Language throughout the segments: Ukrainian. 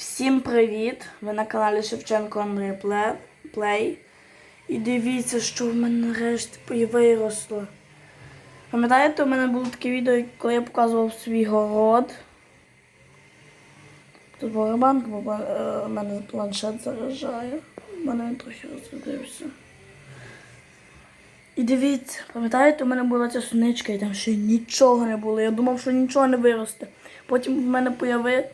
Всім привіт! Ви на каналі Шевченко Андрій Плей. І дивіться, що в мене нарешті виросло. Пам'ятаєте, у мене було таке відео, коли я показував свій город. Тут барабанка, бо ба- е, у мене планшет заражає. У мене він трохи розрядився. І дивіться, пам'ятаєте, у мене була ця суничка і там ще нічого не було. Я думав, що нічого не виросте. Потім в мене появились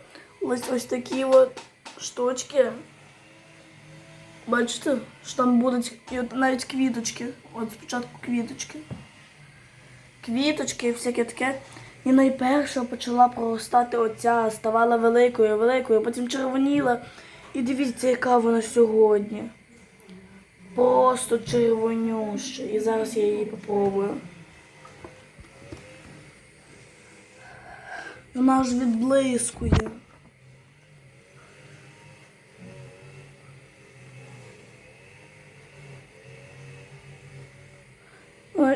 ось ось такі от штучки. Бачите, що там будуть і от навіть квіточки. От спочатку квіточки. Квіточки і всяке таке. І найперше почала проростати оця, ставала великою, великою, потім червоніла. І дивіться, яка вона сьогодні. Просто червонюща. І зараз я її попробую. Вона аж відблискує.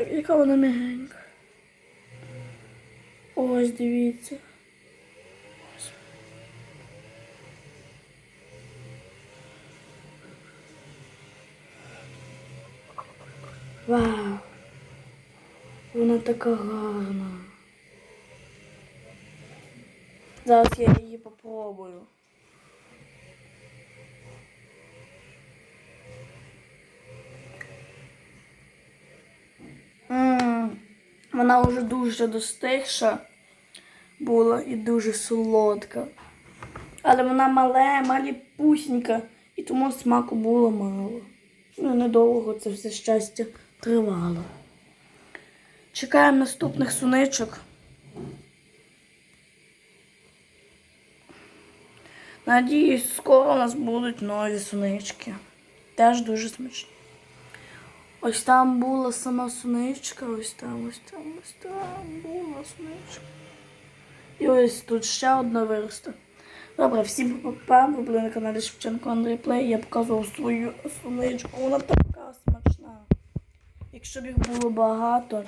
Яка вона мягенька. Ось дивіться. Вау. Вона така гарна. Зараз я її попробую. Вона вже дуже достигша була і дуже солодка. Але вона мале, маліпусінька, і тому смаку було мало. Ну, недовго це все щастя тривало. Чекаємо наступних суничок. Надіюсь, скоро у нас будуть нові сунички. Теж дуже смачні. Ось там була сама суничка, ось там, ось там, ось там була суничка. І ось тут ще одна виросте. Добре, всім па-па, ви були на каналі Шевченко Андрій Плей. Я показував свою суничку. Вона така смачна. Якщо б їх було багато,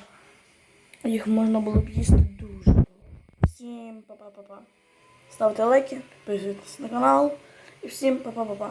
їх можна було б їсти дуже. Всім па-па-па-па. Ставте лайки, підписуйтесь на канал. І всім па-па-па-па.